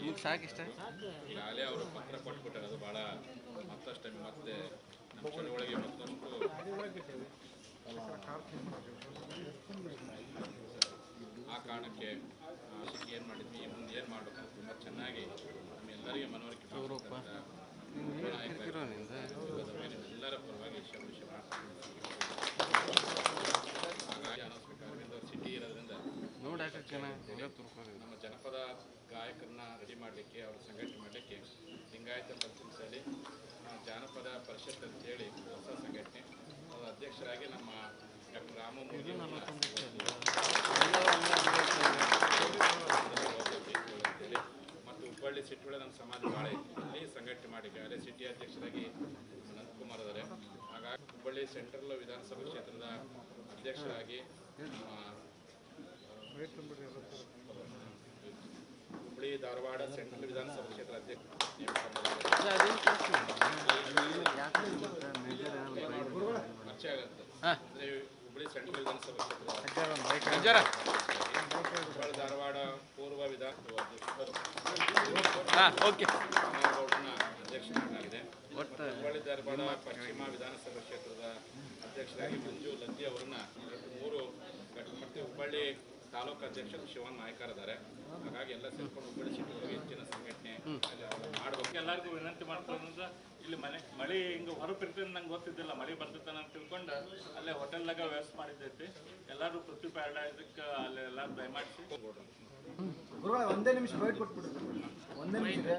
ಈಗ ಸಾಕಿಷ್ಟ ಈಗಾಗಲೇ ಅವರು ಪತ್ರ ಕೊಟ್ಬಿಟ್ಟಾರೆ ಅದು ಭಾಳ ಮತ್ತಷ್ಟು ಮತ್ತೆ ನಮ್ಮ ಚಳುವಳಿಗೆ ಮತ್ತಷ್ಟು ಆ ಕಾರಣಕ್ಕೆ ಏನು ಮಾಡಿದ್ವಿ ಮುಂದೆ ಏನು ಮಾಡಬೇಕು ತುಂಬ ಚೆನ್ನಾಗಿ ನಮ್ಮೆಲ್ಲರಿಗೆ ಮನವರಿಕೆ ನಮ್ಮ ಜನಪದ ಗಾಯಕರನ್ನ ರೆಡಿ ಮಾಡಲಿಕ್ಕೆ ಅವ್ರ ಸಂಘಟನೆ ಮಾಡಲಿಕ್ಕೆ ಲಿಂಗಾಯತ ಪಂಚಮಸಾಲಿ ಜಾನಪದ ಪರಿಷತ್ ಅಂತೇಳಿ ಹೊಸ ಸಂಘಟನೆ. ಅವರ ಅಧ್ಯಕ್ಷರಾಗಿ ನಮ್ಮ ಡಾಕ್ಟರ್ ರಾಮಮೂರ್ತಿ ಅಂತೇಳಿ ಮತ್ತು ಹುಬ್ಬಳ್ಳಿ ಸಿಟಿಯೊಳಗೆ ನಮ್ಮ ಸಮಾಜ ಭಾಳ ಇಲ್ಲಿ ಸಂಘಟನೆ ಮಾಡಿದ್ದಾರೆ. ಸಿಟಿ ಅಧ್ಯಕ್ಷರಾಗಿ ನಂದಕುಮಾರ್ ಇದ್ದಾರೆ ಹಾಗಾಗಿ ಹುಬ್ಬಳ್ಳಿ ಸೆಂಟ್ರಲ್ ವಿಧಾನಸಭಾ ಕ್ಷೇತ್ರದ ಅಧ್ಯಕ್ಷರಾಗಿ ನಮ್ಮ ಹುಬ್ಬಳ್ಳಿ ಧಾರವಾಡ ಸೆಂಟ್ರಲ್ ವಿಧಾನಸಭಾ ಕ್ಷೇತ್ರ ಅಧ್ಯಕ್ಷ ಧಾರವಾಡ ಪೂರ್ವ ವಿಧಾನಸಭಾ ಒಟ್ಟು ಹುಬ್ಬಳ್ಳಿ ಧಾರವಾಡ ಪಶ್ಚಿಮ ವಿಧಾನಸಭಾ ಕ್ಷೇತ್ರದ ಅಧ್ಯಕ್ಷರಾಗಿ ಮಂಜು ಲದ್ದಿ ಅವರನ್ನ ಮೂರು ಘಟ- ಮತ್ತೆ ಹುಬ್ಬಳ್ಳಿ ತಾಲೂಕು ಅಧ್ಯಕ್ಷ ಶಿವನ್ ನಾಯ್ಕರ್ ಇದ್ದಾರೆ ಹಾಗಾಗಿ ಎಲ್ಲ ಸೇರ್ಕೊಂಡು ಹುಬ್ಬಳ್ಳಿ ಸಿಟಿಗಳಿಗೆ ಹೆಚ್ಚಿನ ಸಂಘಟನೆ ಮಾಡಬೇಕು. ಎಲ್ಲರಿಗೂ ವಿನಂತಿ ಮಾಡ್ಕೊಳ್ಳೋದಂದ್ರೆ ಇಲ್ಲಿ ಮನೆ ಮಳೆ ಹಿಂಗೆ ಹೊರಪಿರ್ತದೆ ನಂಗೆ ಗೊತ್ತಿದ್ದಿಲ್ಲ. ಮಳೆ ಬರ್ತೈತೆ ಅಂತ ತಿಳ್ಕೊಂಡು ಅಲ್ಲೇ ಹೋಟೆಲ್ದಾಗ ವ್ಯವಸ್ಥೆ ಮಾಡಿದ್ದೈತಿ. ಎಲ್ಲರೂ ಪೃಥ್ವಿ ಪ್ಯಾರಡೈಸಕ್ಕೆ ಅಲ್ಲಿ ಎಲ್ಲರೂ ದಯಮಾಡಿಸಿ. ಗುರುಗಳೇ ಒಂದೇ ನಿಮಿಷ ಒಂದೇ ನಿಮಿಷ.